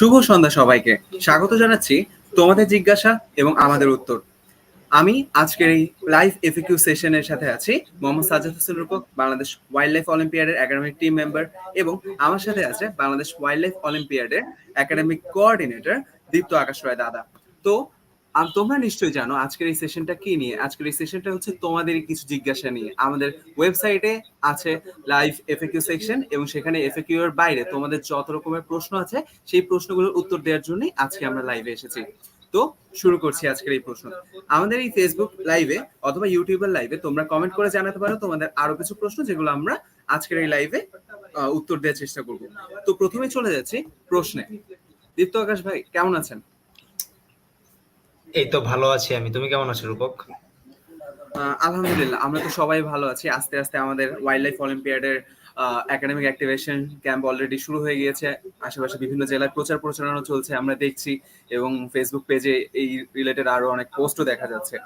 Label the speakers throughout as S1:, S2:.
S1: শুভ সন্ধ্যা সবাইকে। স্বাগত জানাচ্ছি তোমাদের জিজ্ঞাসা এবং আমাদের উত্তর। আমি আজকের এই লাইভ এফিকিউ সেশনের সাথে আছি, মোহাম্মদ সাজাদ হোসেন রূপক, বাংলাদেশ ওয়াইল্ড লাইফ অলিম্পিয়াডের একাডেমিক টিম মেম্বার এবং আমার সাথে আছে বাংলাদেশ ওয়াইল্ড লাইফ অলিম্পিয়াডের একাডেমিক কোঅর্ডিনেটর দীপ্ত আকাশ রায় দাদা। তো আম- তোমরা নিশ্চয়ই জানো আজকের এই সেশনটা কি নিয়ে? আজকের এই সেশনটা হচ্ছে তোমাদের কিছু জিজ্ঞাসা নিয়ে। আমাদের ওয়েবসাইটে আছে লাইভ এফএকিউ সেকশন এবং সেখানে এফএকিউ এর বাইরে তোমাদের যত রকমের প্রশ্ন আছে, সেই প্রশ্নগুলোর উত্তর দেওয়ার জন্যই আজকে আমরা লাইভে এসেছি। তো শুরু করছি আজকের এই প্রশ্ন। আমাদের এই ফেসবুক লাইভে অথবা ইউটিউবের লাইভে তোমরা কমেন্ট করে জানাতে পারো তোমাদের আরও কিছু প্রশ্ন যেগুলো আমরা আজকের এই লাইভে উত্তর দেওয়ার চেষ্টা করব। তো প্রথমে চলে যাচ্ছি প্রশ্নে। দীপ্ত আকাশ ভাই, কেমন আছেন?
S2: এই তো ভালো আছি আমি। তুমি কেমন আছো, রূপক?
S1: আলহামদুলিল্লাহ, আমরা তো সবাই ভালো আছি। আস্তে আস্তে আমাদের ওয়াইল্ড লাইফ অলিম্পিয়াডের একাডেমিক অ্যাক্টিভেশন ক্যাম্প অলরেডি শুরু হয়ে গিয়েছে। আশেপাশে বিভিন্ন জেলায় প্রচার প্রচারণা চলছে, আমরা দেখছি। এবং ফেসবুক পেজে এই রিলেটেড আরও অনেক পোস্টও দেখা যাচ্ছে।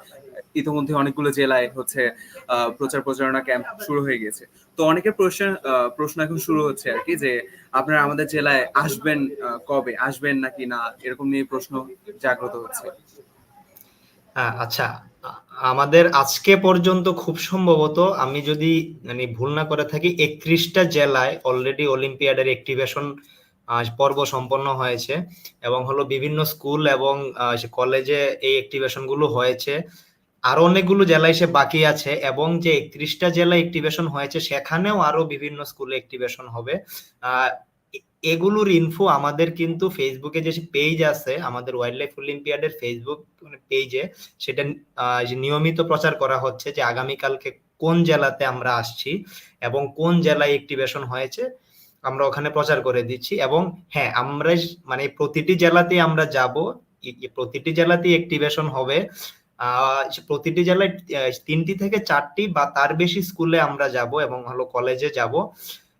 S1: ইতিমধ্যে অনেকগুলো জেলায় হচ্ছে প্রচার প্রচারণা ক্যাম্প শুরু হয়ে গেছে তো অনেকের প্রশ্ন প্রশ্ন এখন শুরু হচ্ছে আর কি, যে আপনারা আমাদের জেলায় আসবেন কবে? আসবেন নাকি না? এরকম নিয়ে প্রশ্ন জাগ্রত হচ্ছে।
S2: আচ্ছা। আমাদের আজকে পর্যন্ত খুব সম্ভবত আমি যদি মানে ভুল না করে থাকি, একত্রিশটা জেলায় অলরেডি অলিম্পিয়াডের অ্যাক্টিভেশন পর্ব সম্পন্ন হয়েছে এবং হলো বিভিন্ন স্কুল এবং কলেজে এই অ্যাক্টিভেশনগুলো হয়েছে। আরও অনেকগুলো জেলায় সে বাকি আছে এবং যে একত্রিশটা জেলায় অ্যাক্টিভেশন হয়েছে, সেখানেও আরও বিভিন্ন স্কুলে অ্যাক্টিভেশন হবে। এগুলোর ইনফো আমাদের কিন্তু ফেসবুকে যে পেজ আছে, আমাদের ওয়াইল্ড লাইফ অলিম্পিয়াডের ফেসবুক পেজে সেটা নিয়মিত প্রচার করা হচ্ছে যে আগামীকালকে কোন জেলাতে আমরা আসছি এবং কোন জেলায় অ্যাক্টিভেশন হয়েছে, আমরা ওখানে প্রচার করে দিচ্ছি এবং হ্যাঁ আমরা মানে প্রতিটি জেলাতেই আমরা যাব প্রতিটি জেলাতেই অ্যাক্টিভেশন হবে প্রতিটি জেলায় তিনটি থেকে চারটি বা তার বেশি স্কুলে আমরা যাব এবং হলো কলেজে যাব।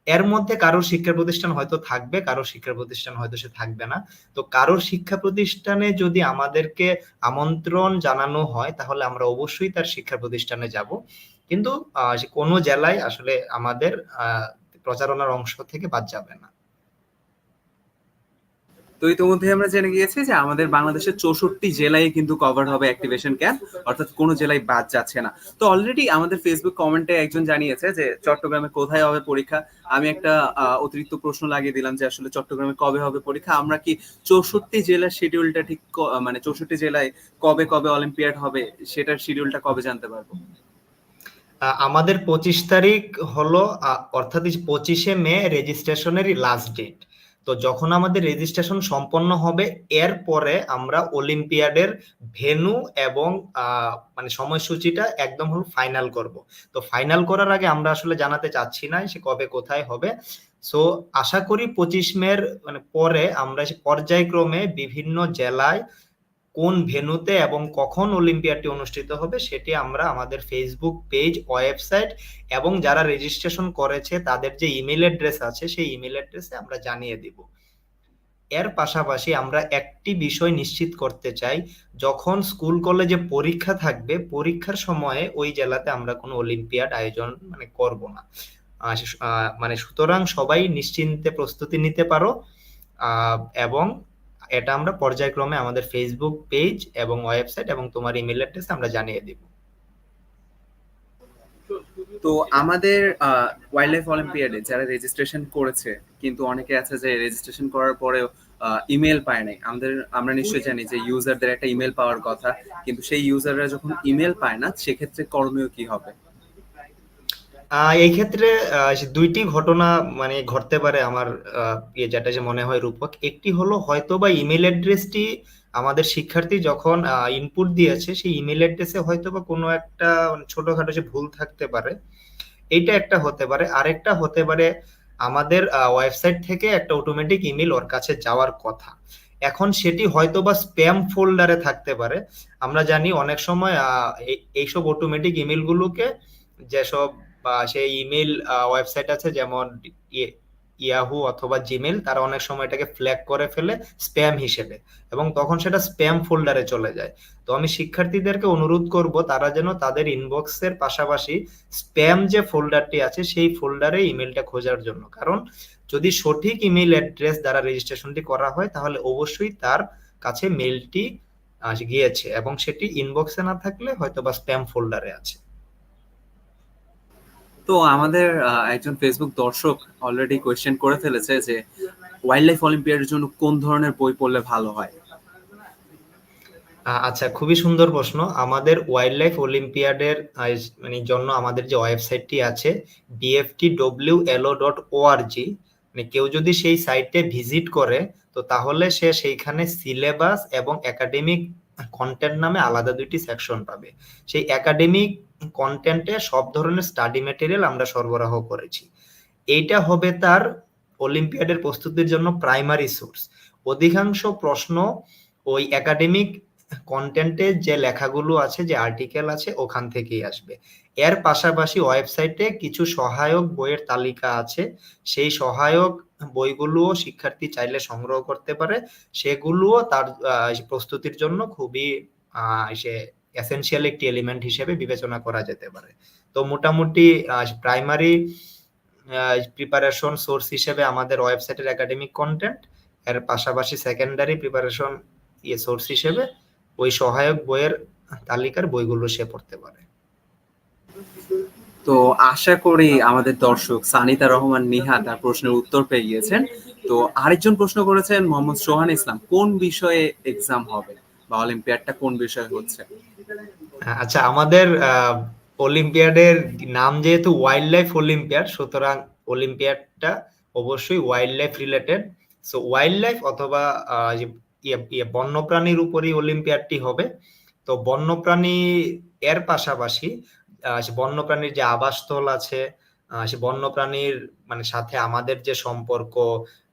S2: এর মধ্যে কারোর শিক্ষা প্রতিষ্ঠান হয়তো থাকবে, কারোর শিক্ষা প্রতিষ্ঠান হয়তো সে থাকবে না। তো কারোর শিক্ষা প্রতিষ্ঠানে যদি আমাদেরকে আমন্ত্রণ জানানো হয়, তাহলে আমরা অবশ্যই তার শিক্ষা প্রতিষ্ঠানে যাব। কিন্তু কোনো জেলায় আসলে আমাদের প্রচারণার অংশ থেকে বাদ যাবে না।
S1: তো ইতিমধ্যে আমরা জেনে গিয়েছি যে আমাদের বাংলাদেশের চৌষট্টি জেলায় কিন্তু কভার হবে অ্যাক্টিভেশন ক্যাম্প অর্থাৎ কোনো জেলায় বাদ যাচ্ছে না। তো অলরেডি আমাদের ফেসবুক কমেন্টে একজন জানিয়েছে যে চট্টগ্রামে কোথায় হবে পরীক্ষা? আমি একটা অতিরিক্ত প্রশ্ন লাগিয়ে দিলাম যে আসলে চট্টগ্রামে কবে হবে পরীক্ষা? আমরা কি চৌষট্টি জেলার শিডিউলটা ঠিক মানে চৌষট্টি জেলায় কবে কবে অলিম্পিয়াড হবে সেটার শিডিউলটা কবে জানতে পারব?
S2: আমাদের পঁচিশ তারিখ হলো অর্থাৎ পঁচিশে মে রেজিস্ট্রেশনেরই লাস্ট ডেট তো যখন আমাদের রেজিস্ট্রেশন সম্পন্ন হবে এরপরে আমরা অলিম্পিয়াডের ভেনু এবং মানে সময়সূচিটা একদম হল ফাইনাল করব। তো ফাইনাল করার আগে আমরা আসলে জানাতে চাচ্ছি না সে কবে কোথায় হবে। সো আশা করি পঁচিশ মের মানে পরে আমরা পর্যায়ক্রমে বিভিন্ন জেলায় কোন ভেন্যুতে এবং কখন অলিম্পিয়াডটি অনুষ্ঠিত হবে সেটি আমরা আমাদের ফেসবুক পেজ ওয়েবসাইট এবং যারা রেজিস্ট্রেশন করেছে তাদের যে ইমেল অ্যাড্রেস আছে সেই ইমেল অ্যাড্রেসে আমরা জানিয়ে দিব। এর পাশাপাশি আমরা একটি বিষয় নিশ্চিত করতে চাই, যখন স্কুল কলেজে পরীক্ষা থাকবে, পরীক্ষার সময়ে ওই জেলাতে আমরা কোনো অলিম্পিয়াড আয়োজন মানে করব না। মানে সুতরাং সবাই নিশ্চিন্তে প্রস্তুতি নিতে পারো। এবং এটা আমরা পর্যায়ক্রমে আমাদের ফেসবুক পেজ এবং ওয়েবসাইট এবং তোমার ইমেল অ্যাড্রেস আমরা জানিয়ে দিব।
S1: তো আমাদের ওয়াইল্ড লাইফ অলিম্পিয়াডে যারা রেজিস্ট্রেশন করেছে, কিন্তু অনেকে আছে যে রেজিস্ট্রেশন করার পরেও ইমেল পায় নাই। আমাদের, আমরা নিশ্চয়ই জানি যে ইউজারদের একটা ইমেল পাওয়ার কথা, কিন্তু সেই ইউজাররা যখন ইমেল পায় না, সেক্ষেত্রে করণীয় কি হবে?
S2: এই ক্ষেত্রে দুইটি ঘটনা মানে ঘটতে পারে আমার ইয়ে যেটা যে মনে হয় রূপক। একটি হলো হয়তো বা ইমেল অ্যাড্রেসটি আমাদের শিক্ষার্থী যখন ইনপুট দিয়েছে, সেই ইমেল অ্যাড্রেসে হয়তো বা কোনো একটা ছোটখাটো যে ভুল থাকতে পারে। এইটা একটা হতে পারে। আরেকটা হতে পারে আমাদের ওয়েবসাইট থেকে একটা অটোমেটিক ইমেল ওর কাছে যাওয়ার কথা। এখন সেটি হয়তো বা স্প্যাম ফোল্ডারে থাকতে পারে। আমরা জানি অনেক সময় এইসব অটোমেটিক ইমেলগুলোকে যেসব বা সেই ইমেল ওয়েবসাইট আছে যেমন ইয়ে ইয়াহু অথবা জিমেল তারা অনেক সময় এটাকে ফ্ল্যাগ করে ফেলে স্প্যাম হিসেবে এবং তখন সেটা স্প্যাম ফোল্ডারে চলে যায়। তো আমি শিক্ষার্থীদেরকে অনুরোধ করব, তারা যেন তাদের ইনবক্সের পাশাপাশি স্প্যাম যে ফোল্ডারটি আছে, সেই ফোল্ডারে ইমেলটা খোঁজার জন্য। কারণ যদি সঠিক ইমেল অ্যাড্রেস দ্বারা রেজিস্ট্রেশনটি করা হয়, তাহলে অবশ্যই তার কাছে মেলটি গিয়েছে এবং সেটি ইনবক্সে না থাকলে হয়তো বা স্প্যাম ফোল্ডারে আছে।
S1: তো আমাদের একজন ফেসবুক দর্শক অলরেডি কোয়েশ্চেন করে ফেলেছে যে ওয়াইল্ড লাইফ অলিম্পিয়াডের জন্য কোন ধরনের বই পড়লে ভালো হয়?
S2: আচ্ছা খুবই সুন্দর প্রশ্ন। আমাদের ওয়াইল্ড লাইফ অলিম্পিয়াডের মানে জন্য আমাদের যে ওয়েবসাইটটি আছে BFT W LO dot ORG মানে কেউ যদি সেই সাইটে ভিজিট করে, তো তাহলে সে সেইখানে সিলেবাস এবং একাডেমিক কন্টেন্ট নামে আলাদা দুইটি সেকশন পাবে। সেই একাডেমিক কন্টেন্টে সব ধরনের স্টাডি মেটেরিয়াল আমরা সরবরাহ করেছি। এইটা হবে তার অলিম্পিয়াডের প্রস্তুতির জন্য প্রাইমারি সোর্স অধিকাংশ প্রশ্ন ওই একাডেমিক কন্টেন্টে যে লেখাগুলো আছে, যে আর্টিকেল আছে, ওখান থেকেই আসবে। এর পাশাপাশি ওয়েবসাইটে কিছু সহায়ক বইয়ের তালিকা আছে। সেই সহায়ক বইগুলোও শিক্ষার্থী চাইলে সংগ্রহ করতে পারে। সেগুলোও তার প্রস্তুতির জন্য খুবই সে এসেনশিয়াল একটি এলিমেন্ট হিসেবে বিবেচনা করা যেতে পারে। তো মোটামুটি প্রাইমারি প্রিপারেশন সোর্স হিসেবে আমাদের ওয়েবসাইটের একাডেমিক কন্টেন্ট এর পাশাপাশি সেকেন্ডারি প্রিপারেশন ইয়ে সোর্স হিসেবে ওই সহায়ক বইয়ের তালিকার বইগুলো সে পড়তে পারে।
S1: তো আশা করি আমাদের দর্শক সানিতা রহমান, নিহা তার প্রশ্নের উত্তর পেয়ে গিয়েছেন। তো আরেকজন প্রশ্ন করেছেন মোহাম্মদ সোহান ইসলাম, কোন বিষয়ে এক্সাম হবে বা অলিম্পিয়াডটা কোন বিষয়ে হচ্ছে?
S2: আচ্ছা আমাদের অলিম্পিয়াডের নাম যেহেতু ওয়াইল্ড লাইফ অলিম্পিয়াড, সুতরাং অলিম্পিয়াডটা অবশ্যই wild life related so wild life অথবা ইয়ে- ইয়ে বন্যপ্রাণীর উপরই অলিম্পিয়াডটি হবে। তো, বন্যপ্রাণী এর পাশাপাশি বন্যপ্রাণীর যে আবাসস্থল আছে সে বন্যপ্রাণীর মানে সাথে আমাদের যে সম্পর্ক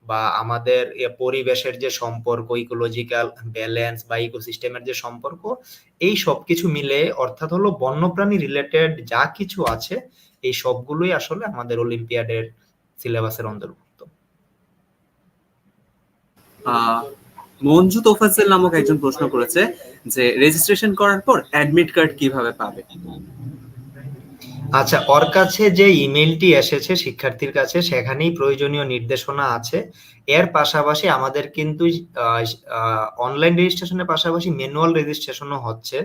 S2: বা আমাদের পরিবেশের যে সম্পর্ক ইকোলজিক্যাল ব্যালেন্স বা ইকোসিস্টেমের যে সম্পর্ক, এই সবকিছু মিলে অর্থাৎ হলো বন্যপ্রাণী রিলেটেড যা কিছু আছে, এই সবগুলোই আসলে আমাদের অলিম্পিয়াডের সিলেবাসের অন্তর্ভুক্ত।
S1: মঞ্জু তোফাজ্জেল নামক একজন প্রশ্ন করেছে যে রেজিস্ট্রেশন করার পর অ্যাডমিট কার্ড কীভাবে পাবে?
S2: আচ্ছা ওর কাছে যে ইমেলটি এসেছে শিক্ষার্থীর কাছে, সেখানেই প্রয়োজনীয় নির্দেশনা আছে। এর পাশাপাশি আমাদের কিন্তু অনলাইন রেজিস্ট্রেশনের পাশাপাশি ম্যানুয়াল রেজিস্ট্রেশনও হচ্ছে।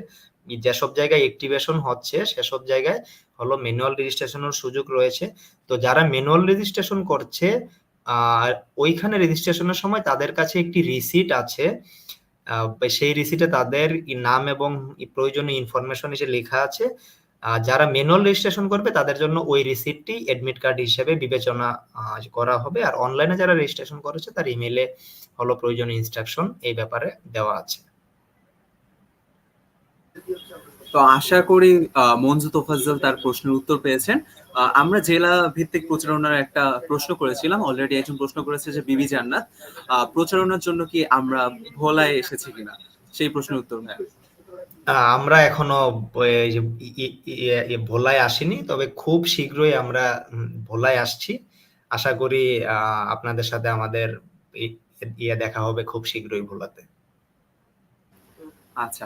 S2: যেসব জায়গায় অ্যাক্টিভেশন হচ্ছে, সেসব জায়গায় হলো ম্যানুয়াল রেজিস্ট্রেশনের সুযোগ রয়েছে। তো যারা ম্যানুয়াল রেজিস্ট্রেশন করছে, আর ওইখানে রেজিস্ট্রেশনের সময় তাদের কাছে একটি রিসিট আছে। সেই রিসিটে তাদের নাম এবং প্রয়োজনীয় ইনফরমেশন এসে লেখা আছে। যারা ম্যানুয়াল রেজিস্ট্রেশন করবে, তাদের জন্য ওই রিসিপ্টটি অ্যাডমিট কার্ড হিসেবে বিবেচনা করা হবে। আর অনলাইনে যারা রেজিস্ট্রেশন করেছে, তার ইমেলে হলো প্রয়োজনীয় ইনস্ট্রাকশন এই ব্যাপারে দেওয়া আছে।
S1: তো আশা করি মঞ্জু তোফাজ্জল তার প্রশ্নের উত্তর পেয়েছেন। আমরা জেলা ভিত্তিক প্রচারণার একটা প্রশ্ন করেছিলাম অলরেডি একজন প্রশ্ন করেছে যে, বিবি জান্নাত প্রচারণার জন্য কি আমরা ভোলায় এসেছি কিনা? সেই প্রশ্নের উত্তর নেয়
S2: আমরা এখনও ভোলায় আসিনি তবে খুব শীঘ্রই আমরা ভোলায় আসছি। আশা করি আপনাদের সাথে আমাদের ইয়ে দেখা হবে খুব শীঘ্রই ভোলাতে।
S1: আচ্ছা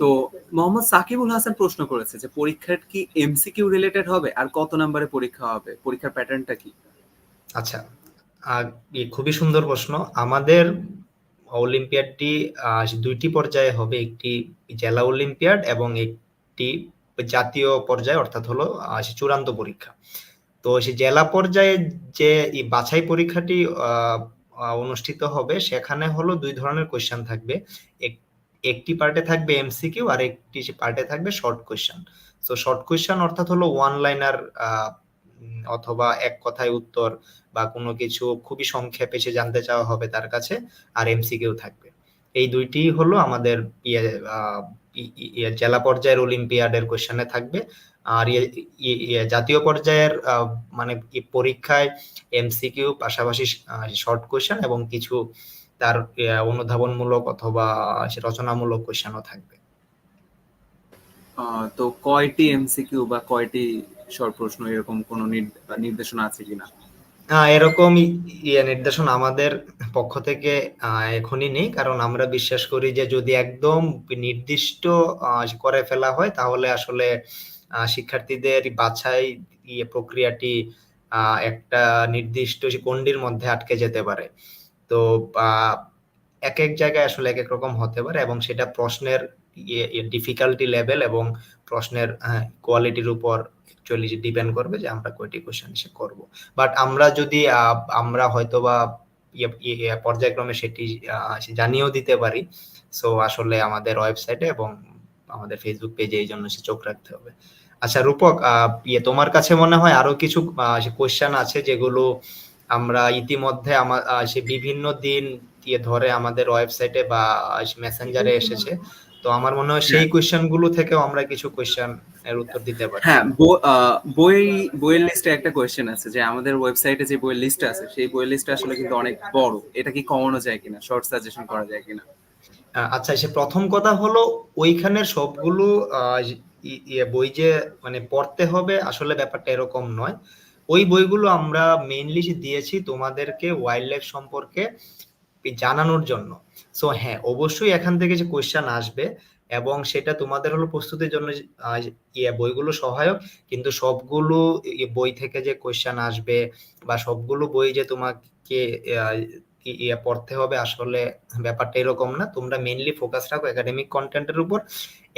S1: তো মোহাম্মদ সাকিবুল হাসান প্রশ্ন করেছে যে পরীক্ষার কি এমসিকিউ রিলেটেড হবে? আর কত নম্বরে পরীক্ষা হবে? পরীক্ষার প্যাটার্নটা কি?
S2: আচ্ছা খুবই সুন্দর প্রশ্ন। আমাদের অলিম্পিয়াডটি দুইটি পর্যায়ে হবে। একটি জেলা অলিম্পিয়াড এবং একটি জাতীয় পর্যায়ে, অর্থাৎ হলো চূড়ান্ত পরীক্ষা। তো সে জেলা পর্যায়ে যে বাছাই পরীক্ষাটি অনুষ্ঠিত হবে, সেখানে হলো দুই ধরনের কোয়েশ্চেন থাকবে। এক- একটি পার্টে থাকবে এমসিকিউ আর একটি পার্টে থাকবে শর্ট কোয়েশ্চেন তো শর্ট কোয়েশ্চেন অর্থাৎ হলো ওয়ান লাইনার অথবা এক কথায় উত্তর বা কোনো কিছু খুবই সংক্ষেপে সে জানতে চাওয়া হবে তার কাছে আর এমসিকিউ থাকবে। এই দুইটি হলো আমাদের ইয়ে ইয়ে জেলা পর্যায়ের অলিম্পিয়াডের কোশ্চেনে থাকবে। আর ইয়ে- জাতীয় পর্যায়ের মানে পরীক্ষায় এমসিকিউ পাশাপাশি শর্ট কোশ্চেন এবং কিছু তার অনুধাবনমূলক অথবা রচনামূলক কোশ্চেনও থাকবে।
S1: তো কয়টি এমসিকিউ বা কয়টি শর্ট প্রশ্ন এরকম কোনো নির- নির্দেশনা আছে কিনা?
S2: এরকম ইয়ে নির্দেশনা আমাদের পক্ষ থেকে এখনই নেই। কারণ আমরা বিশ্বাস করি যে যদি একদম নির্দিষ্ট করে ফেলা হয়, তাহলে আসলে শিক্ষার্থীদের বাছাই ইয়ে প্রক্রিয়াটি একটা নির্দিষ্ট গণ্ডির মধ্যে আটকে যেতে পারে। তো এক এক জায়গায় আসলে এক এক রকম হতে পারে এবং সেটা প্রশ্নের ডিফিকাল্টি লেভেল এবং প্রশ্নের কোয়ালিটির উপর অ্যাকচুয়ালি ডিপেন্ড করবে যে আমরা কয়টি কোশ্চেন সে করব। বাট আমরা যদি আমরা হয়তো বা ইয়ে পর্যায়ক্রমে সেটি জানিয়েও দিতে পারি সো আসলে আমাদের ওয়েবসাইটে এবং আমাদের ফেসবুক পেজে এই জন্য সে চোখ রাখতে হবে। আচ্ছা রূপক ইয়ে তোমার কাছে মনে হয় আরও কিছু কোশ্চেন আছে যেগুলো আমরা ইতিমধ্যে আমার সে বিভিন্ন দিন দিয়ে ধরে আমাদের ওয়েবসাইটে বা মেসেঞ্জারে এসেছে। তো আমার মনে হয় সেই কোশ্চেনগুলো থেকেও আমরা কিছু কোয়েশ্চেন এর উত্তর দিতে পারি।
S1: হ্যাঁ বই- বইয়ের লিস্টে একটা কোয়েশ্চেন আছে যে আমাদের ওয়েবসাইটে যে বইয়ের লিস্ট আছে সেই বইয়ের লিস্ট আসলে কিন্তু অনেক বড়। এটা কি কমানো যায় কিনা শর্ট সাজেশন করা যায় কিনা?
S2: আচ্ছা সে প্রথম কথা হলো ওইখানের সবগুলো আহ, ইয়ে বই যে মানে পড়তে হবে আসলে ব্যাপারটা এরকম নয়। ওই বইগুলো আমরা মেইনলি দিয়েছি তোমাদেরকে ওয়াইল্ড লাইফ সম্পর্কে জানানোর জন্য। সো হ্যাঁ অবশ্যই এখান থেকে যে কোয়েশ্চেন আসবে এবং সেটা তোমাদের হলো প্রস্তুতির জন্য ইয়ে বইগুলো সহায়ক। কিন্তু সবগুলো বই থেকে যে কোয়েশ্চেন আসবে বা সবগুলো বই যে তোমাকে ইয়ে পড়তে হবে আসলে ব্যাপারটা এরকম না। তোমরা মেইনলি ফোকাস রাখো একাডেমিক কন্টেন্টের উপর।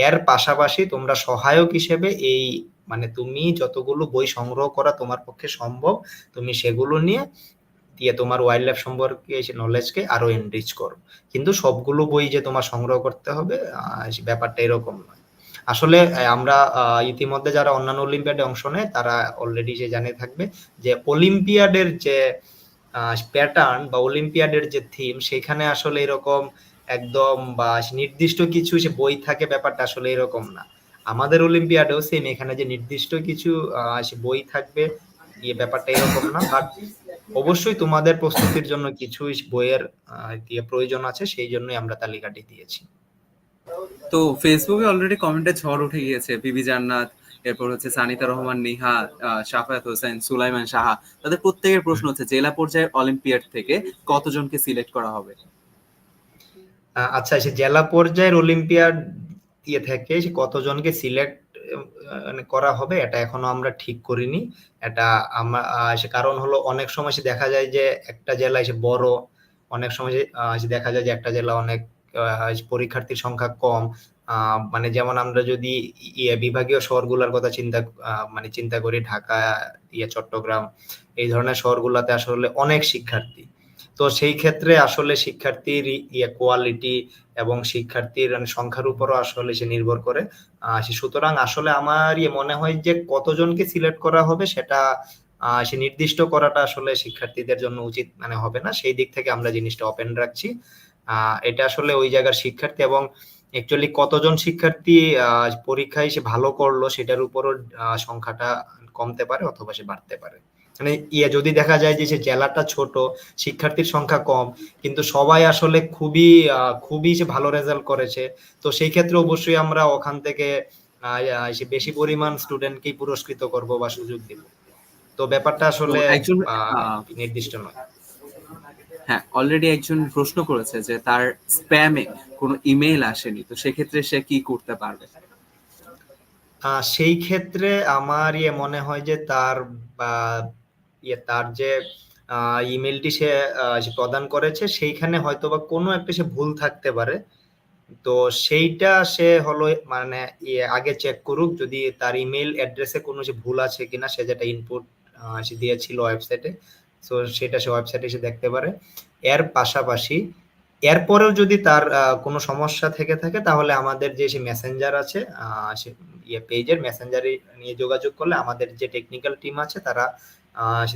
S2: এর পাশাপাশি তোমরা সহায়ক হিসেবে এই মানে তুমি যতগুলো বই সংগ্রহ করা তোমার পক্ষে সম্ভব, তুমি সেগুলো নিয়ে দিয়ে তোমার ওয়াইল্ড লাইফ সম্পর্কে সেই নলেজকে আরও এনরিচ করো। কিন্তু সবগুলো বই যে তোমার সংগ্রহ করতে হবে সে ব্যাপারটা এরকম নয়। আসলে আমরা ইতিমধ্যে যারা অন্যান্য অলিম্পিয়াডে অংশ নেয়, তারা অলরেডি সে জানে থাকবে যে অলিম্পিয়াডের যে প্যাটার্ন বা অলিম্পিয়াডের যে থিম সেখানে আসলে এরকম একদম বা নির্দিষ্ট কিছু সে বই থাকে, ব্যাপারটা আসলে এরকম না। আমাদের অলিম্পিয়াডেও সেম এখানে যে নির্দিষ্ট কিছু সে বই থাকবে ইয়ে ব্যাপারটা এরকম না। বাট অবশ্যই তোমাদের প্রস্তুতির জন্য কিছু বইয়ের দিয়ে প্রয়োজন আছে সেই জন্যই আমরা তালিকাটি দিয়েছি।
S1: তো ফেসবুকে অলরেডি কমেন্টে ঝড় উঠে গিয়েছে বিবি জান্নাত এরপর হচ্ছে সানিতা রহমান নিহা শাফায়াত হোসেন সুলাইমান সাহা। তাদের প্রত্যেকের প্রশ্ন হচ্ছে জেলা পর্যায়ের অলিম্পিয়াড থেকে কতজনকে সিলেক্ট করা হবে?
S2: আচ্ছা সে জেলা পর্যায়ের অলিম্পিয়াড দিয়ে থেকে সে কতজনকে সিলেক্ট করা হবে, এটা এখনও আমরা ঠিক করিনি। এটা আমরা সে কারণ হলো অনেক সময় সে দেখা যায় যে একটা জেলায় সে বড়, অনেক সময় সে দেখা যায় যে একটা জেলা অনেক পরীক্ষার্থীর সংখ্যা কম। মানে যেমন আমরা যদি ইয়ে বিভাগীয় শহরগুলোর কথা চিন্তা মানে চিন্তা করি, ঢাকা ইয়ে চট্টগ্রাম, এই ধরনের শহরগুলোতে আসলে অনেক শিক্ষার্থী। তো সেই ক্ষেত্রে আসলে শিক্ষার্থীর ই- ইয়ে কোয়ালিটি এবং শিক্ষার্থীর মানে সংখ্যার উপরও আসলে সে নির্ভর করে। সুতরাং আসলে আমার ইয়ে মনে হয় যে কতজনকে সিলেক্ট করা হবে সেটা সে নির্দিষ্ট করাটা আসলে শিক্ষার্থীদের জন্য উচিত মানে হবে না। সেই দিক থেকে আমরা জিনিসটা ওপেন রাখছি। এটা আসলে ওই জায়গার শিক্ষার্থী এবং অ্যাকচুয়ালি কতজন শিক্ষার্থী পরীক্ষায় সে ভালো করল সেটার উপরও সংখ্যাটা কমতে পারে অথবা সে বাড়তে পারে। মানে ইয়ে যদি দেখা যায় যে সে জেলাটা ছোট শিক্ষার্থীর সংখ্যা কম কিন্তু সবাই আসলে খুবই খুবই সে ভালো রেজাল্ট করেছে তো সেই ক্ষেত্রে অবশ্যই আমরা ওখান থেকে বেশি পরিমাণ স্টুডেন্টকেই পুরস্কৃত করব বা সুযোগ দেব। তো ব্যাপারটা আসলে নির্দিষ্ট নয়।
S1: হ্যাঁ অলরেডি একজন প্রশ্ন করেছে যে তার স্প্যামে কোনো ইমেল আসেনি তো সেক্ষেত্রে সে কি করতে পারবে?
S2: সেই ক্ষেত্রে আমার ইয়ে মনে হয় যে তার ইয়ে তার যে ইমেলটি সে প্রদান করেছে, সেইখানে হয়তো বা কোনো একটা সে ভুল থাকতে পারে। তো সেইটা সে হলো মানে আগে চেক করুক যদি তার ইমেল অ্যাড্রেসে কোনো সে ভুল আছে কিনা, সে যেটা ইনপুট সে দিয়েছিল ওয়েবসাইটে তো সেটা সে ওয়েবসাইটে এসে দেখতে পারে। এর পাশাপাশি, এরপরেও যদি তার কোনো সমস্যা থেকে থাকে, তাহলে আমাদের যে সে মেসেঞ্জার আছে সে ইয়ে পেজের মেসেঞ্জারে নিয়ে যোগাযোগ করলে আমাদের যে টেকনিক্যাল টিম আছে, তারা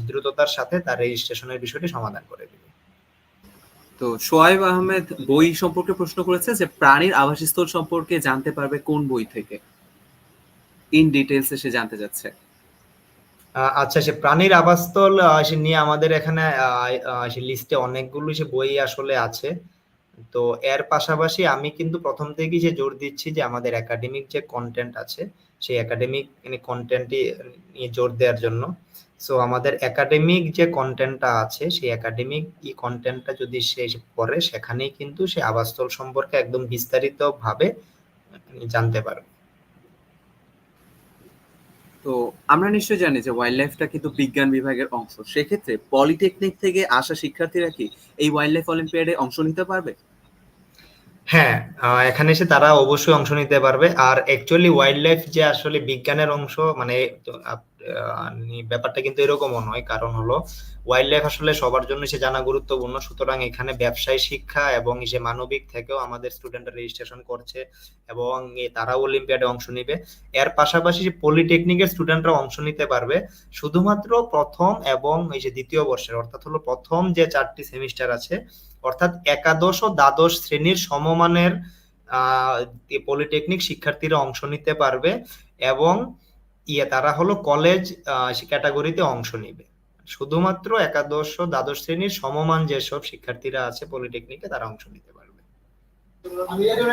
S2: দ্রুততার সাথে তার রেজিস্ট্রেশনের বিষয়টি সমাধান করে দেবে।
S1: তো সোয়াইব আহমেদ বই সম্পর্কে প্রশ্ন করেছে যে প্রাণীর আবাসস্থল সম্পর্কে জানতে পারবে কোন বই থেকে? ইন ডিটেলস সে জানতে যাচ্ছে।
S2: আচ্ছা সে প্রাণীর আবাসস্থল সে নিয়ে আমাদের এখানে সে লিস্টে অনেকগুলো সে বই আসলে আছে। তো এর পাশাপাশি আমি কিন্তু প্রথম থেকেই যে জোর দিচ্ছি যে আমাদের একাডেমিক যে কন্টেন্ট আছে সেই একাডেমিক কন্টেন্টই নিয়ে জোর দেওয়ার জন্য। সো আমাদের একাডেমিক যে কন্টেন্টটা আছে সেই একাডেমিক ই কন্টেন্টটা যদি সে পড়ে সেখানেই কিন্তু সে আবাসস্থল সম্পর্কে একদম বিস্তারিতভাবে জানতে পারবে।
S1: তো আমরা নিশ্চয়ই জানি যে ওয়াইল্ড লাইফটা কিন্তু বিজ্ঞান বিভাগের অংশ। সেক্ষেত্রে পলিটেকনিক থেকে আসা শিক্ষার্থীরা কি এই ওয়াইল্ড লাইফ অলিম্পিয়াডে অংশ নিতে পারবে?
S2: হ্যাঁ এখানে এসে তারা অবশ্যই অংশ নিতে পারবে। আর অ্যাকচুয়ালি ওয়াইল্ড লাইফ যে আসলে বিজ্ঞানের অংশ মানে ব্যাপারটা কিন্তু এরকমও নয়। কারণ হলো ওয়াইল্ড লাইফ আসলে সবার জন্য সে জানা গুরুত্বপূর্ণ। সুতরাং এখানে ব্যবসায় শিক্ষা এবং সে মানবিক থেকেও আমাদের স্টুডেন্টরা রেজিস্ট্রেশন করছে এবং এ তারাও অলিম্পিয়াডে অংশ নিবে। এর পাশাপাশি পলিটেকনিকের স্টুডেন্টরা অংশ নিতে পারবে। শুধুমাত্র প্রথম এবং এই যে দ্বিতীয় বর্ষের, অর্থাৎ হলো প্রথম যে চারটি সেমিস্টার আছে, অর্থাৎ একাদশ ও দ্বাদশ শ্রেণির সমমানের পলিটেকনিক শিক্ষার্থীরা অংশ নিতে পারবে এবং ইয়ে তারা হলো কলেজ ক্যাটাগরিতে অংশ নিবে শুধুমাত্র একাদশ ও দ্বাদশ শ্রেণির সমমান যেসব শিক্ষার্থীরা আছে পলিটেকনিকে তারা অংশ নিতে পারবে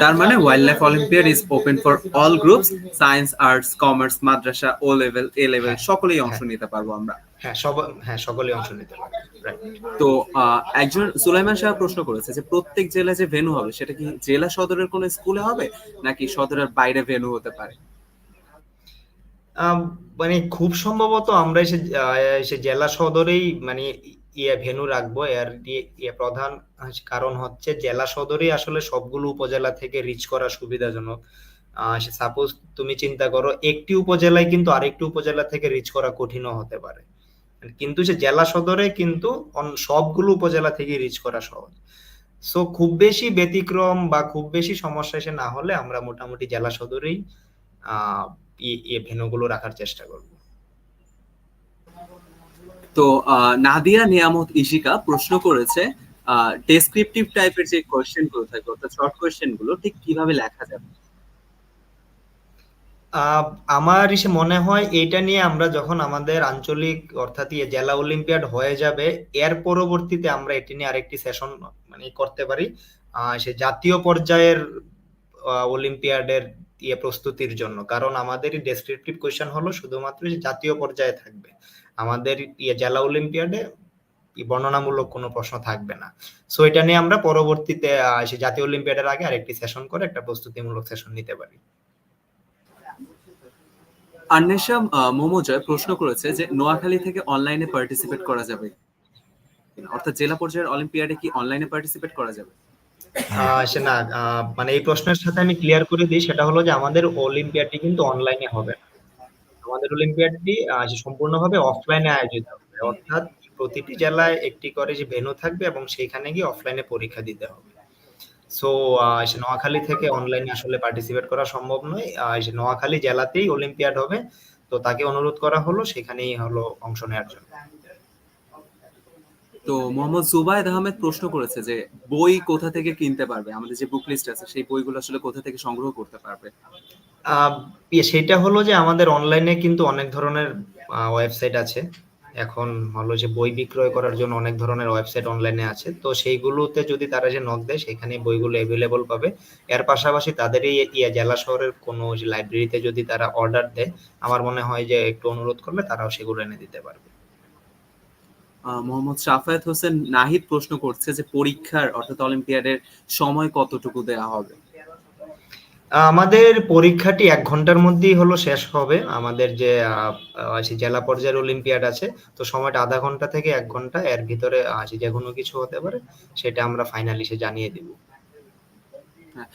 S1: তার মানে wild life olympiad is open for all groups science arts commerce Madrasa O level A level. সকলেই অংশ। নিতে পারব আমরা
S2: হ্যাঁ সব হ্যাঁ সকলেই অংশ নিতে পারবে.
S1: তো একজন সুলাইমান সাহেব প্রশ্ন করেছে যে প্রত্যেক জেলায় যে ভেনু হবে সেটা কি জেলা সদরের কোনো স্কুলে হবে নাকি সদরের বাইরে ভেনু হতে পারে
S2: মানে খুব সম্ভবত আমরা এসে জেলা সদরেই মানে ইয়ে ভেনু রাখব। এর ইয়ে প্রধান কারণ হচ্ছে জেলা সদরেই আসলে সবগুলো উপজেলা থেকে রিচ করা সুবিধাজনক। সাপোজ তুমি চিন্তা করো, একটি উপজেলায় কিন্তু আরেকটি উপজেলা থেকে রিচ করা কঠিনও হতে পারে। কিন্তু সে জেলা সদরে কিন্তু সবগুলো উপজেলা থেকে রিচ করা সহজ। সো খুব বেশি ব্যতিক্রম বা খুব বেশি সমস্যা এসে না হলে আমরা মোটামুটি জেলা সদরেই ইয়ে ভেন্যুগুলো রাখার চেষ্টা করব।
S1: তো নাদিয়া নিয়ামত ইশিকা প্রশ্ন করেছে ডেসক্রিপটিভ টাইপের যে কোয়েশ্চেনগুলো থাকে অর্থাৎ শর্ট কোয়েশ্চেনগুলো ঠিক কীভাবে লেখা যাবে?
S2: আমার এসে মনে হয় এইটা নিয়ে আমরা যখন আমাদের আঞ্চলিক অর্থাৎ ইয়ে জেলা অলিম্পিয়াড হয়ে যাবে এর পরবর্তীতে আমরা এটি নিয়ে আরেকটি সেশন মানে করতে পারি। আহ, সে জাতীয় পর্যায়ের অলিম্পিয়াডের ইয়ে প্রস্তুতির জন্য। কারণ আমাদের ডেসক্রিপটিভ কোয়েশ্চেন হলো শুধুমাত্র জাতীয় পর্যায়ে থাকবে। আমাদের ইয়ে জেলা অলিম্পিয়াডে বর্ণনামূলক কোনো প্রশ্ন থাকবে না। সো এটা নিয়ে আমরা পরবর্তীতে জাতীয় অলিম্পিয়াডের আগে আরেকটি সেশন করে একটা প্রস্তুতিমূলক সেশন নিতে পারি।
S1: আন্নেশা মোমোজয় প্রশ্ন করেছে যে নোয়াখালী থেকে অনলাইনে পার্টিসিপেট করা যাবে অর্থাৎ জেলা পর্যায়ের অলিম্পিয়াডে কি অনলাইনে পার্টিসিপেট করা যাবে?
S2: সে না মানে এই প্রশ্নের সাথে আমি ক্লিয়ার করে দিই, সেটা হলো যে আমাদের অলিম্পিয়াডটি কিন্তু অনলাইনে হবে না। আমাদের অলিম্পিয়াডটি সম্পূর্ণভাবে অফলাইনে আয়োজিত হবে। অর্থাৎ প্রতিটি জেলায় একটি করে যে ভেন্যু থাকবে এবং সেইখানে গিয়ে অফলাইনে পরীক্ষা দিতে হবে। সো নোয়াখালী থেকে অনলাইনে আসলে পার্টিসিপেট করা সম্ভব নয়। নোয়াখালী জেলাতেই অলিম্পিয়াড হবে। তো তাকে অনুরোধ করা হলো, সেখানেই হলো অংশ নেওয়ার জন্য।
S1: তো মোহাম্মদ জুবায়েদ আহমেদ প্রশ্ন করেছে যে বই কোথা থেকে কিনতে পারবে? আমাদের যে বুক লিস্ট আছে সেই বইগুলো আসলে কোথা থেকে সংগ্রহ করতে পারবে?
S2: ইয়ে, সেটা হলো যে আমাদের অনলাইনে কিন্তু অনেক ধরনের ওয়েবসাইট আছে। এখন হলো যে বই বিক্রয় করার জন্য অনেক ধরনের ওয়েবসাইট অনলাইনে আছে। তো সেইগুলোতে যদি তারা যে নক দেয় সেখানে বইগুলো অ্যাভেলেবল পাবে। এর পাশাপাশি তাদের এই ইয়ে জেলা শহরের কোনো লাইব্রেরিতে যদি তারা অর্ডার দেয় আমার মনে হয় যে একটু অনুরোধ করলে তারাও সেগুলো এনে দিতে পারবে।
S1: মোহাম্মদ শাফায়াত হোসেন নাহিদ প্রশ্ন করছে যে পরীক্ষার অর্থাৎ অলিম্পিয়াডের সময় কতটুকু দেওয়া হবে?
S2: আমাদের পরীক্ষাটি এক ঘণ্টার মধ্যেই হলো শেষ হবে। আমাদের যে জেলা পর্যায়ের অলিম্পিয়াড আছে তো সময়টা আধা ঘণ্টা থেকে এক ঘণ্টা এর ভিতরে যে কোনো কিছু হতে পারে সেটা আমরা ফাইনালি সে জানিয়ে দিব।
S1: আহ,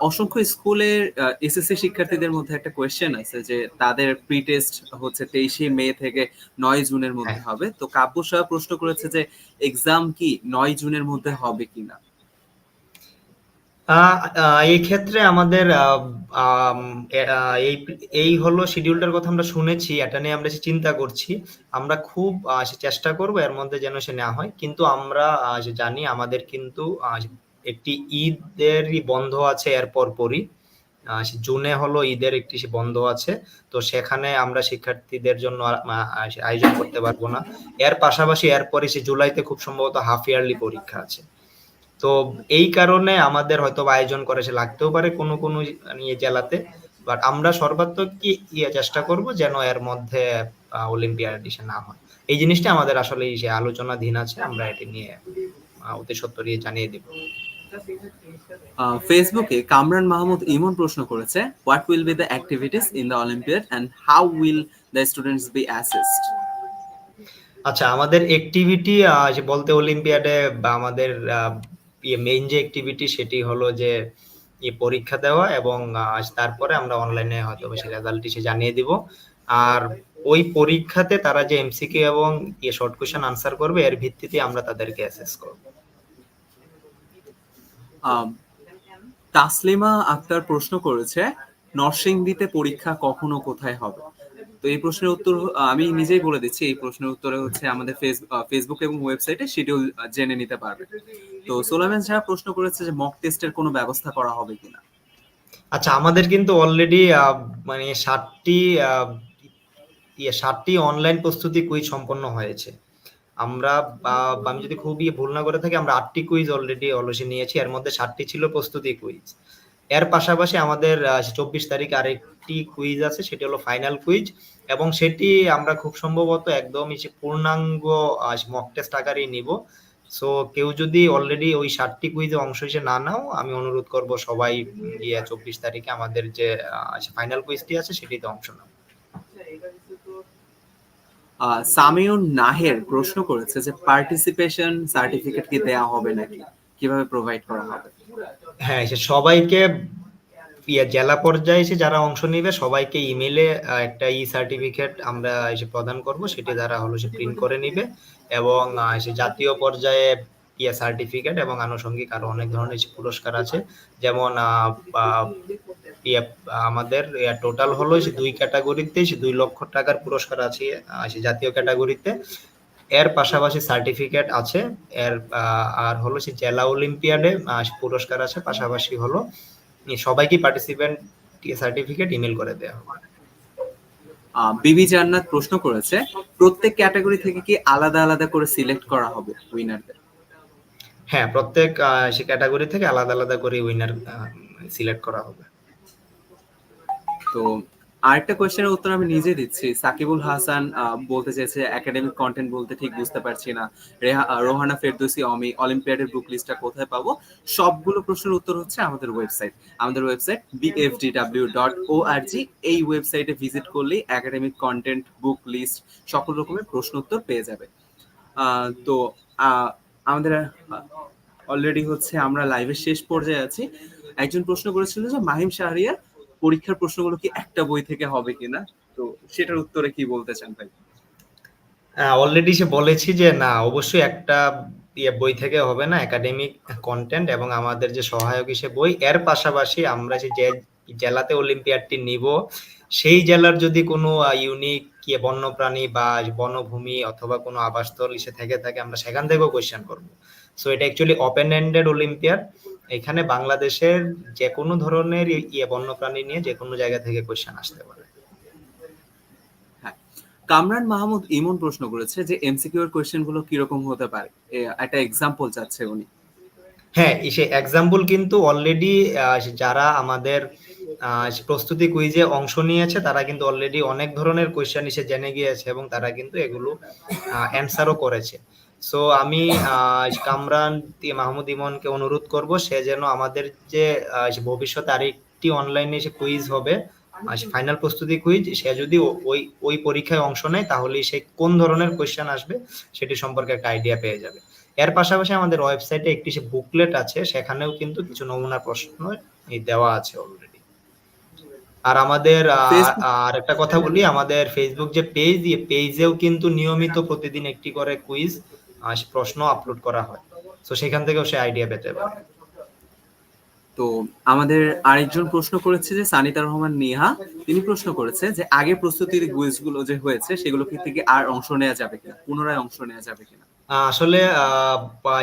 S1: অসংখ্য স্কুলের এসএসসি শিক্ষার্থীদের মধ্যে একটা কোয়েশ্চেন আছে যে তাদের প্রি টেস্ট হচ্ছে তেইশে মে থেকে নয় জুনের মধ্যে
S2: হ্যাঁ।
S1: হবে। তো কাব্য সাহা প্রশ্ন করেছে যে এক্সাম কি নয় জুনের মধ্যে হবে কিনা?
S2: এই ক্ষেত্রে আমাদের এই এই হলো শিডিউলটার কথা আমরা শুনেছি এটা নিয়ে আমরা চিন্তা করছি। আমরা খুব চেষ্টা করব এর মধ্যে যেন সে নেওয়া হয়। কিন্তু আমরা জানি আমাদের কিন্তু একটি ঈদেরই বন্ধ আছে এর পরপরই। সে জুনে হলো ঈদের একটি সে বন্ধ আছে। তো সেখানে আমরা শিক্ষার্থীদের জন্য সে আয়োজন করতে পারব না। এর পাশাপাশি এরপরে সে জুলাইতে খুব সম্ভবত হাফ ইয়ারলি পরীক্ষা আছে। তো এই কারণে আমাদের হয়তো আয়োজন করে সে লাগতেও পারে কোনো কোনো ইয়ে জেলাতে। বাট আমরা সর্বাত্মক কি ইয়ে চেষ্টা করব যেন এর মধ্যে অলিম্পিয়াড এডিশন না হয়। এই জিনিসটা আমাদের আসলে যে আলোচনাধীন আছে, আমরা এটি নিয়ে অতি সত্তরই জানিয়ে দিব।
S1: ফেসবুকে কামরান মাহমুদ ইমন প্রশ্ন করেছে what will be the activities in the olympiad and how will the students be assist
S2: আচ্ছা আমাদের অ্যাক্টিভিটি বলতে অলিম্পিয়াডে আমাদের ইয়ে মেইন যে অ্যাক্টিভিটি সেটি হলো যে ইয়ে পরীক্ষা দেওয়া এবং তারপরে আমরা অনলাইনে হয়তো বা সেই রেজাল্ট সে জানিয়ে দিব। আর ওই পরীক্ষাতে তারা যে এমসিকিউ এবং ইয়ে শর্ট কোশ্চেন আনসার করবে, এর ভিত্তিতে আমরা তাদেরকে অ্যাসেস করব।
S1: তাসলিমা আক্তার প্রশ্ন করেছে, নরসিংদীতে পরীক্ষা কখনো কোথায় হবে? তো এই প্রশ্নের উত্তর আমি নিজেই বলে দিচ্ছি, এই প্রশ্নের উত্তরে হচ্ছে আমাদের ফেস- ফেসবুক এবং ওয়েবসাইটে শিডিউল জেনে নিতে পারবে। তো সোলাইমান সাহেব প্রশ্ন করেছে যে মক টেস্টের কোনো ব্যবস্থা করা হবে কিনা?
S2: আচ্ছা আমাদের কিন্তু অলরেডি মানে ষাটটি ইয়ে ষাটটি অনলাইন প্রস্তুতি কুইজ সম্পন্ন হয়েছে। আমরা আমি যদি খুবই ভুল না করে থাকি, আমরা আটটি কুইজ অলরেডি অলসি নিয়েছি। এর মধ্যে ষাটটি ছিল প্রস্তুতি কুইজ এর পাশাপাশি আমাদের চব্বিশ তারিখ আরেকটি কুইজ আছে, সেটি হলো ফাইনাল কুইজ এবং সেটি আমরা খুব সম্ভবত একদম এই যে পূর্ণাঙ্গ মক টেস্ট আকারেই নিব। সো কেউ যদি অলরেডি ওই ষাটটি কুইজে অংশ হিসেবে না নাও, আমি অনুরোধ করব সবাই গিয়ে চব্বিশ তারিখে আমাদের যে ফাইনাল কুইজটি আছে, সেটিতে অংশ নাও।
S1: সামিউন নাহের প্রশ্ন করেছে যে পার্টিসিপেশন সার্টিফিকেট কি দেয়া হবে নাকি? কীভাবে প্রোভাইড করা হবে?
S2: হ্যাঁ সবাইকে ইয়ে জেলা পর্যায়ে এসে যারা অংশ নেবে, সবাইকে ইমেলে একটা ই সার্টিফিকেট আমরা এসে প্রদান করব। সেটি দ্বারা হলো সে প্রিন্ট করে নিবে এবং সে জাতীয় পর্যায়ে ইয়ে সার্টিফিকেট এবং আনুষঙ্গিক আরও অনেক ধরনের পুরস্কার আছে। যেমন আমাদের টোটাল হলো দুই ক্যাটাগরিতে দুই লক্ষ টাকার পুরস্কার আছে জাতীয় ক্যাটাগরিতে এর পাশাপাশি সার্টিফিকেট আছে এর আর হলো সে জেলা অলিম্পিয়াডে পুরস্কার আছে পাশাপাশি হলো সবাইকে পার্টিসিপেন্ট সার্টিফিকেট ইমেল করে দেওয়া হবে।
S1: বিবি জান্নাত প্রশ্ন করেছে প্রত্যেক ক্যাটাগরি থেকে কি আলাদা আলাদা করে সিলেক্ট করা হবে উইনারদের
S2: হ্যাঁ প্রত্যেক সে ক্যাটাগরি থেকে আলাদা আলাদা করে উইনার সিলেক্ট করা হবে।
S1: তো আরেকটা কোয়েশ্চেনের উত্তর আমি নিজে দিচ্ছি। সাকিবুল হাসান বলতে চেয়েছে একাডেমিক কন্টেন্ট বলতে ঠিক বুঝতে পারছি না। রেহা- রোহানা ফেরদৌসি অমি অলিম্পিয়াডের বুক লিস্টটা কোথায় পাবো? সবগুলো প্রশ্নের উত্তর হচ্ছে আমাদের ওয়েবসাইট আমাদের ওয়েবসাইট বিএফডিডাব্লিউ ডট ও আর জি এই ওয়েবসাইটে ভিজিট করলেই একাডেমিক কন্টেন্ট বুক লিস্ট সকল রকমের প্রশ্ন উত্তর পেয়ে যাবে। তো আমাদের অলরেডি হচ্ছে আমরা লাইভের শেষ পর্যায়ে আছি। একজন প্রশ্ন করেছিল যে মাহিম শাহরিয়ার পরীক্ষার প্রশ্নগুলো কি একটা বই থেকে হবে কিনা? তো সেটার উত্তরে কি বলতে চান ভাই?
S2: অলরেডি সে বলেছি যে না, অবশ্যই একটা ইয়ে বই থেকে হবে না একাডেমিক কন্টেন্ট এবং আমাদের যে সহায়ক হিসেবে বই, এর পাশাপাশি আমরা যে জেলাতে অলিম্পিয়াডটি নিব, সেই জেলার যদি কোনো ইউনিক কি বন্যপ্রাণী বা বনভূমি অথবা কোনো আবাসস্থল এসে থেকে থাকে, আমরা সেখান থেকেও কোয়েশ্চেন করব। সো এটা অ্যাকচুয়ালি ওপেন এন্ডেড অলিম্পিয়াড এখানে বাংলাদেশের যে কোনো ধরনের ইয়ে বন্যপ্রাণী নিয়ে যে কোনো জায়গা থেকে কোয়েশ্চেন আসতে পারে।
S1: কামরান মাহমুদ ইমন প্রশ্ন করেছে যে এমসিকিউ এর কোয়েশ্চেনগুলো কীরকম হতে পারে? একটা এক্সাম্পল চাচ্ছে উনি।
S2: হ্যাঁ সে এক্সাম্পল কিন্তু অলরেডি যারা আমাদের প্রস্তুতি কুইজে অংশ নিয়েছে তারা কিন্তু অলরেডি অনেক ধরনের কোয়েশ্চেন এসে জেনে গিয়েছে এবং তারা কিন্তু এগুলো অ্যান্সারও করেছে। সো আমি কামরান মাহমুদ ইমনকে অনুরোধ করব সে যেন আমাদের যে ভবিষ্যতে আরেকটি অনলাইনে সে কুইজ হবে ফাইনাল প্রস্তুতি কুইজ সে যদি ওই ওই পরীক্ষায় অংশ নেয় তাহলে সে কোন ধরনের কোয়েশ্চেন আসবে সেটি সম্পর্কে একটা আইডিয়া পেয়ে যাবে। এর পাশাপাশি আমাদের ওয়েবসাইটে একটি সে বুকলেট আছে সেখানেও কিন্তু কিছু নমুনা প্রশ্ন দেওয়া আছে অলরেডি আর আমাদের আর একটা কথা বলি আমাদের ফেসবুক যে পেজ পেজেও কিন্তু নিয়মিত প্রতিদিন একটি করে কুইজ প্রশ্ন আপলোড করা হয়। তো সেখান থেকেও সে আইডিয়া পেতে পারে।
S1: তো আমাদের আরেকজন প্রশ্ন করেছে যে সানিতা রহমান নেহা, তিনি প্রশ্ন করেছে যে, আগে প্রস্তুতির গুইজগুলো যে হয়েছে, সেগুলো থেকে আর অংশ নেওয়া যাবে কিনা? পুনরায় অংশ নেওয়া যাবে কিনা?
S2: আসলে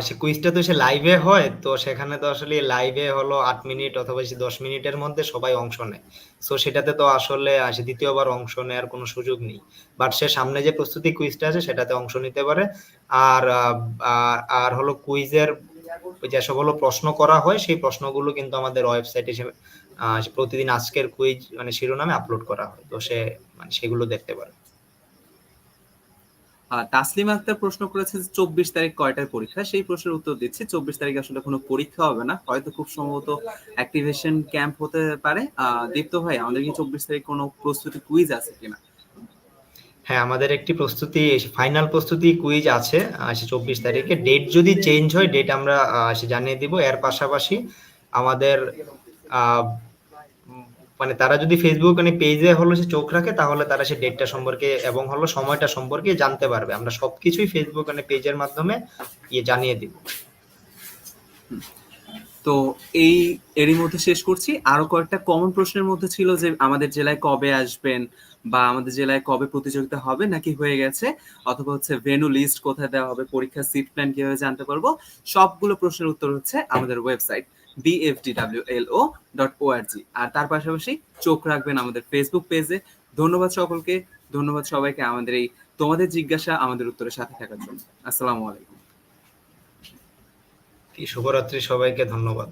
S2: সে কুইজটা তো সে লাইভে হয়, তো সেখানে তো আসলে লাইভে হলো আট মিনিট অথবা সে দশ মিনিটের মধ্যে সবাই অংশ নেয়। সো সেটাতে তো আসলে সে দ্বিতীয়বার অংশ নেওয়ার কোনো সুযোগ নেই। বাট সে সামনে যে প্রস্তুতি কুইজটা আছে, সেটাতে অংশ নিতে পারে। আর আর- হলো কুইজের ওই যে সকল প্রশ্ন করা হয়, সেই প্রশ্নগুলো কিন্তু আমাদের ওয়েবসাইটে প্রতিদিন আজকের কুইজ মানে শিরোনামে আপলোড করা হয়। তো সে মানে সেগুলো দেখতে পারে।
S1: তাসলিম আক্তার প্রশ্ন করেছে যে চব্বিশ তারিখ কয়টায় পরীক্ষা? সেই প্রশ্নের উত্তর দিচ্ছি। চব্বিশ তারিখ আসলে কোনো পরীক্ষা হবে না। হয়তো খুব সম্ভবত অ্যাক্টিভেশন ক্যাম্প হতে পারে। দীপ্ত ভাই, আমাদের কি চব্বিশ তারিখ কোনো প্রস্তুতি কুইজ আছে কিনা?
S2: হ্যাঁ আমাদের একটি প্রস্তুতি ফাইনাল প্রস্তুতি কুইজ আছে চব্বিশ তারিখে। ডেট যদি চেঞ্জ হয় ডেট আমরা জানিয়ে দিব। এর পাশাপাশি আমাদের মানে তারা যদি ফেসবুক মানে পেজে হলো সে চোখ রাখে, তাহলে তারা সে ডেটটা সম্পর্কে এবং হলো সময়টা সম্পর্কে জানতে পারবে। আমরা সবকিছুই ফেসবুক মানে পেজের মাধ্যমে ইয়ে জানিয়ে দিব।
S1: তো এই, এরই মধ্যে শেষ করছি। আরও কয়েকটা কমন প্রশ্নের মধ্যে ছিল যে আমাদের জেলায় কবে আসবেন বা আমাদের জেলায় কবে প্রতিযোগিতা হবে নাকি হয়ে গেছে? অথবা হচ্ছে ভেনু লিস্ট কোথায় দেওয়া হবে, পরীক্ষার সিট প্ল্যান কীভাবে জানতে পারব? সবগুলো প্রশ্নের উত্তর হচ্ছে আমাদের ওয়েবসাইট ওআরজি আর তার পাশাপাশি চোখ রাখবেন আমাদের ফেসবুক পেজে ধন্যবাদ সকলকে। ধন্যবাদ সবাইকে আমাদের এই তোমাদের জিজ্ঞাসা, আমাদের উত্তরের সাথে থাকার জন্য। আসসালামু আলাইকুম।
S2: শুভরাত্রি সবাইকে ধন্যবাদ।